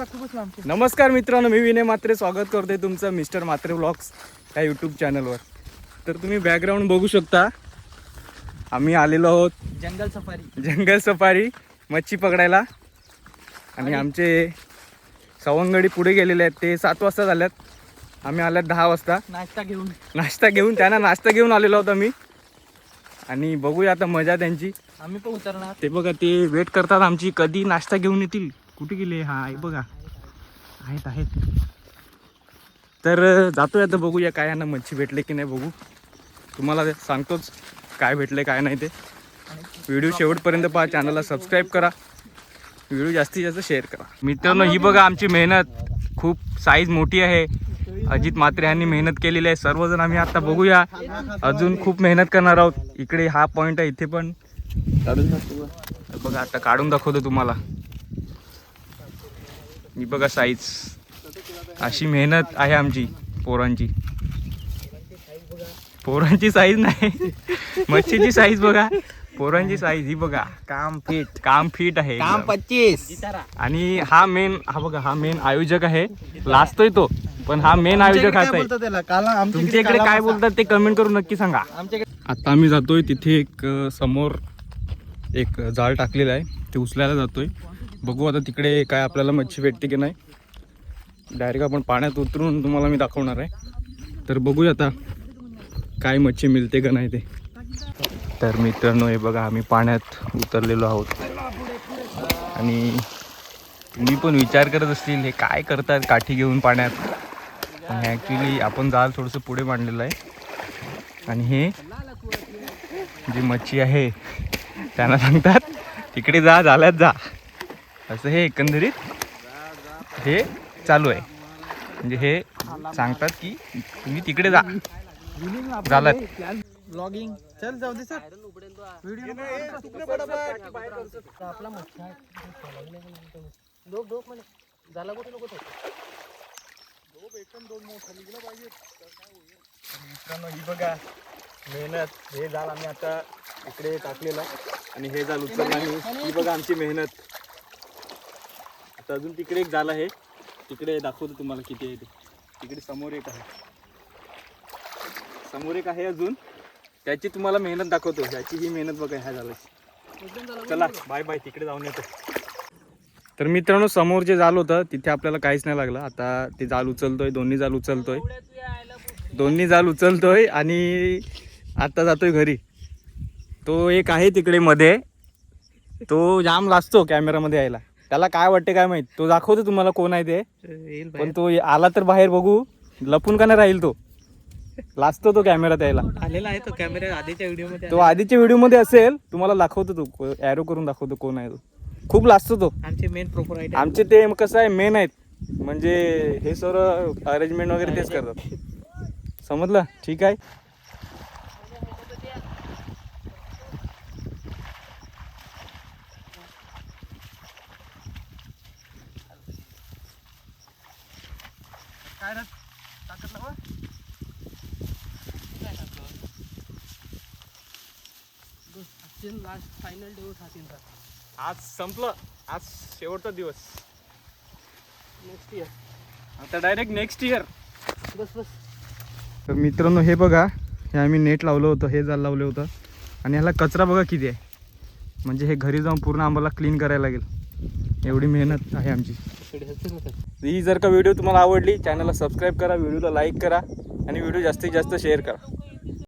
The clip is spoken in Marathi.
नमस्कार मित्रांनो मी विनय मात्रे स्वागत करतोय तुमचं मिस्टर मात्रे ब्लॉग्स या यूट्यूब चॅनलवर तर तुम्ही बॅकग्राऊंड बघू शकता. आम्ही आलेलो आहोत जंगल सफारी. जंगल सफारी मच्छी पकडायला. आणि आमचे सवंगडी पुढे गेलेले आहेत. ते सात वाजता झाल्यात आम्ही आल्यात दहा वाजता. नाश्ता घेऊन. नाश्ता घेऊन त्यांना नाश्ता घेऊन आलेलो आहोत आम्ही. आणि बघूया आता मजा त्यांची. आम्ही पण उतरणार. ते बघा ते वेट करतात आमची. कधी नाश्ता घेऊन येतील? कुठे गेले? हा आहे बघा. आहेत आहेत. तर जातोय आता बघूया काय यांना मच्छी भेटले की नाही बघू. तुम्हाला ते सांगतोच काय भेटले काय नाही ते. व्हिडिओ शेवटपर्यंत पहा चॅनलला सबस्क्राईब करा. व्हिडिओ जास्तीत जास्त शेअर करा. मित्रांनो ही बघा आमची मेहनत. खूप साईज मोठी आहे. अजित मात्रे यांनी मेहनत केलेली आहे. सर्वजण आम्ही आता बघूया. अजून खूप मेहनत करणार आहोत. इकडे हा पॉईंट आहे इथे पण. बघा आता काढून दाखवतो तुम्हाला. ही बघा साईज अशी मेहनत आहे आमची पोरांची. पोरांची साईज नाही. मच्छीची साईज बघा. पोरांची साईज ही बघा. काम फिट काम फिट आहे एकदम. पच्चीस. आणि हा मेन हा बघा हा मेन आयोजक आहे. लाजतोय तो पण हा मेन आयोजक हाच आहे तुमच्या इकडे काय बोलतात ते कमेंट करून नक्की सांगा. आता आम्ही जातोय तिथे एक समोर एक जाळ टाकलेलं आहे. ते उचलायला जातोय. बघू आता तिकडे काय आपल्याला मच्छी भेटते की नाही. डायरेक्ट आपण पाण्यात उतरून तुम्हाला मी दाखवणार आहे. तर बघूया आता काय मच्छी मिळते का नाही ते. तर मित्रांनो हे बघा आम्ही पाण्यात उतरलेलो आहोत. आणि तुम्ही पण विचार करत असतील हे काय करतात काठी घेऊन पाण्यात? आणि ॲक्च्युली आपण जाल थोडंसं पुढे मांडलेलं आहे. आणि हे जी मच्छी आहे त्यांना सांगतात तिकडे जा झाल्यात जा. असं हे एकंदरीत हे चालू आहे. म्हणजे हे सांगतात की तुम्ही तिकडे जा. झालं. ब्लॉगिंग चल जाऊ दे सर. व्हिडिओ आपला झाला कुठे नको मित्रांनो ही बघा मेहनत. हे जाल आम्ही आता इकडे टाकलेलं आणि हे जाल उचललं आणि ही बघा आमची मेहनत. तर अजून तिकडे एक झालं आहे. तिकडे दाखवतो तुम्हाला किती आहे ते. तिकडे समोर एक आहे. समोर एक आहे अजून. त्याची तुम्हाला मेहनत दाखवतो. त्याची ही मेहनत बघा ह्या झालं. चला बाय बाय. तिकडे जाऊन येतो. तर मित्रांनो समोर जे जाल होतं तिथे आपल्याला काहीच नाही लागलं. आता ते जाल उचलतोय दोन्ही जाल उचलतोय. दोन्ही जाल उचलतोय आणि आता जातोय घरी. तो एक आहे तिकडे मध्ये. तो जाम लाजतो कॅमेरामध्ये यायला. त्याला काय वाटते काय माहीत? तो दाखवतो तुम्हाला कोण आहे ते. येईल पण तो आला तर बाहेर बघू. लपून का नाही राहील तो? लाजतो तो कॅमेरात यायला आलेला आहे तो कॅमेरा आधीच्या व्हिडिओमध्ये तो आधीच्या व्हिडिओमध्ये असेल तुम्हाला दाखवतो तो. ॲरो करून दाखवतो कोण आहे तो. खूप लाजतो तो. आमचे मेन प्रोपरायटर आमचे ते कसं आहे मेन आहेत. म्हणजे हे सर्व अरेंजमेंट वगैरे तेच करतात. समजलं? ठीक आहे? काय रे? ताकद लावा. बस, आजचे लास्ट फायनल दिवस हा आज संपलं. आज शेवटचा दिवस. नेक्स्ट इयर आता डायरेक्ट नेक्स्ट इयर बस बस. तर मित्रांनो हे बघा हे आम्ही नेट लावलं होतं हे जाल लावलं होतं. आणि ह्याला कचरा बघा किती आहे. म्हणजे हे घरी जाऊन पूर्ण आम्हाला क्लीन करायला लागेल. एवढी मेहनत आहे आमची. ही जर का व्हिडिओ तुम्हाला आवडली चॅनलला सबस्क्राईब करा व्हिडिओला लाईक करा आणि व्हिडिओ जास्तीत जास्त शेअर करा.